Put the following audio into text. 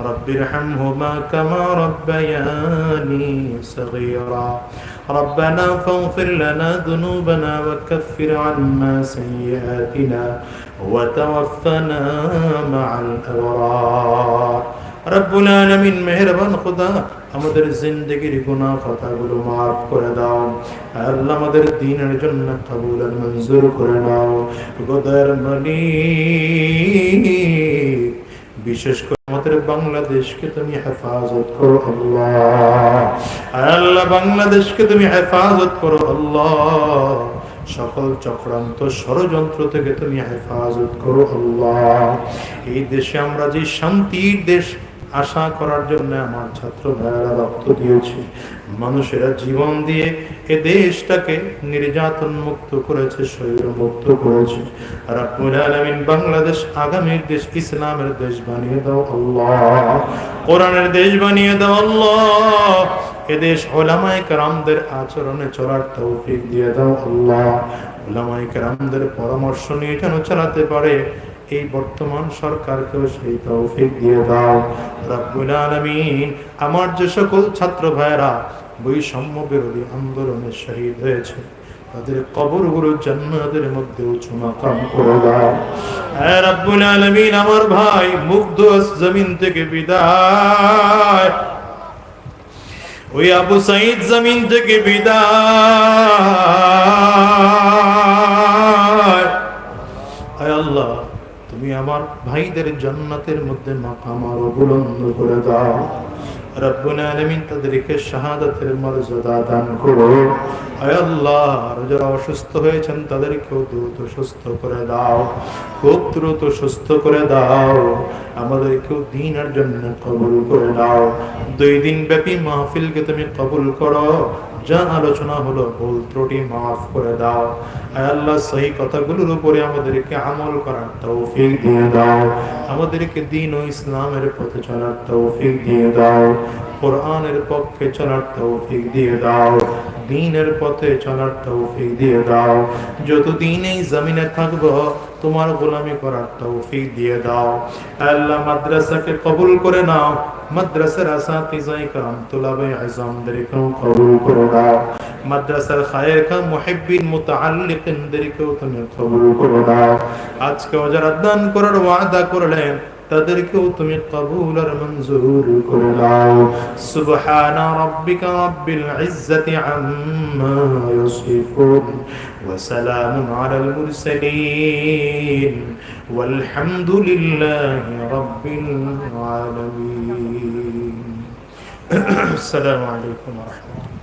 رب ارحمهما كما ربياني صغيرا ربنا فاغفر لنا ذنوبنا وكفر عنا سيئاتنا وتوفنا مع الأبرار রব্বুল আলামিন মেহেরবান খোদা আমাদের জিন্দগির গুনাহ খাতাগুলো মাফ করে দাও আল্লাহ আমাদের দ্বীনের জন্য কবুল আর মঞ্জুর করে নাও গোদার মালিক বিশেষ করে আমাদের বাংলাদেশকে তুমি হেফাজত করো আল্লাহ। আল্লাহ, বাংলাদেশকে তুমি হেফাজত করো আল্লাহ। সকল চক্রান্ত ষড়যন্ত্র থেকে তুমি হেফাজত করো আল্লাহ। এই দেশে আমরা যে শান্তির দেশ আশা করার জন্য আমার ছাত্র ভাইয়েরা রক্ত দিয়েছে। মানুষেরা জীবন দিয়ে এ দেশটাকে নির্যাতন মুক্ত করেছে শরীর মুক্ত করেছে। রাব্বুল আলামিন বাংলাদেশ আগামীর দেশ, ইসলামের দেশ বানিয়ে দাও আল্লাহ। কোরআনের দেশ বানিয়ে দাও আল্লাহ। এদেশ ওলামায়ে কেরামদের আচরণে চলার তৌফিক দিয়ে দাও আল্লাহ। ওলামায়ে কেরামদের পরামর্শ নিয়ে যেন চালাতে পারে এই বর্তমান সরকারকেও সেই তৌফিক দিয়ে দাও। রব্বুল আলামিন, আমার যে সকল ছাত্র ভাইরা বৈষম্য বিরোধী আন্দোলনে শহীদ হয়েছে, তাদের কবরগুলো জান্নাতের মধ্যে উঁচু মাকাম করে দাও। হ্যাঁ রব্বুল আলামিন, আমার ভাই মুগ্ধ জমিন থেকে বিদায়। ওই আবু সাইদ জমিন থেকে বিদায়। আল্লাহ তুমি আমার ভাইদের জান্নাতের মধ্যে মাকাম আরও করে দাও। রব্বুল তাদেরকে শাহাদাতের মর্যাদা দান করো। আল্লাহ যারা অসুস্থ হয়েছেন তাদেরকেও দ্রুত সুস্থ করে দাও। খুব দ্রুত সুস্থ করে দাও। আমাদেরকেও দিনের জন্য কবুল করে দাও। দুই দিন ব্যাপী মাহফিলকে তুমি কবুল করো। যা আলোচনা হলো, ভুল ত্রুটি মাফ করে দাও। আল্লাহ সেই কথাগুলোর উপরে আমাদেরকে আমল করার তৌফিক দিয়ে দাও। আমাদেরকে দিন ও ইসলামের পথে চলার তৌফিক দিয়ে দাও। কোরআনের পক্ষে চলার তৌফিক দিয়ে দাও। দিনের পথে চলার তৌফিক দিয়ে দাও। যতদিন এই জমিনে থাকব, তোমার গোলামি করার তৌফিক দিয়ে দাও। আল্লাহ মাদ্রাসাকে কবুল করে নাও। মাদ্রাসার আসাতিজাই কাম তোলাবে আজমদেরকেও কবুল করে নাও। মাদ্রাসার খায়ের খান মুহিব্বিন মুতাআল্লিকিনদেরকেও তুমি কবুল করে নাও। আজকেও যারা দান করার ওয়াদা করলেন তাদেরকেও তুমি কবুল আর মঞ্জুর করো সুবহান রাব্বিকা রাব্বিল ইজ্জাতি আম্মা ইয়াসিফুন ওয়া সালামুন আলাল মুরসালিন ওয়ালহামদুলিল্লাহি রাব্বিল আলামিন আসসালামু আলাইকুম ওয়া রাহমাতুল্লাহ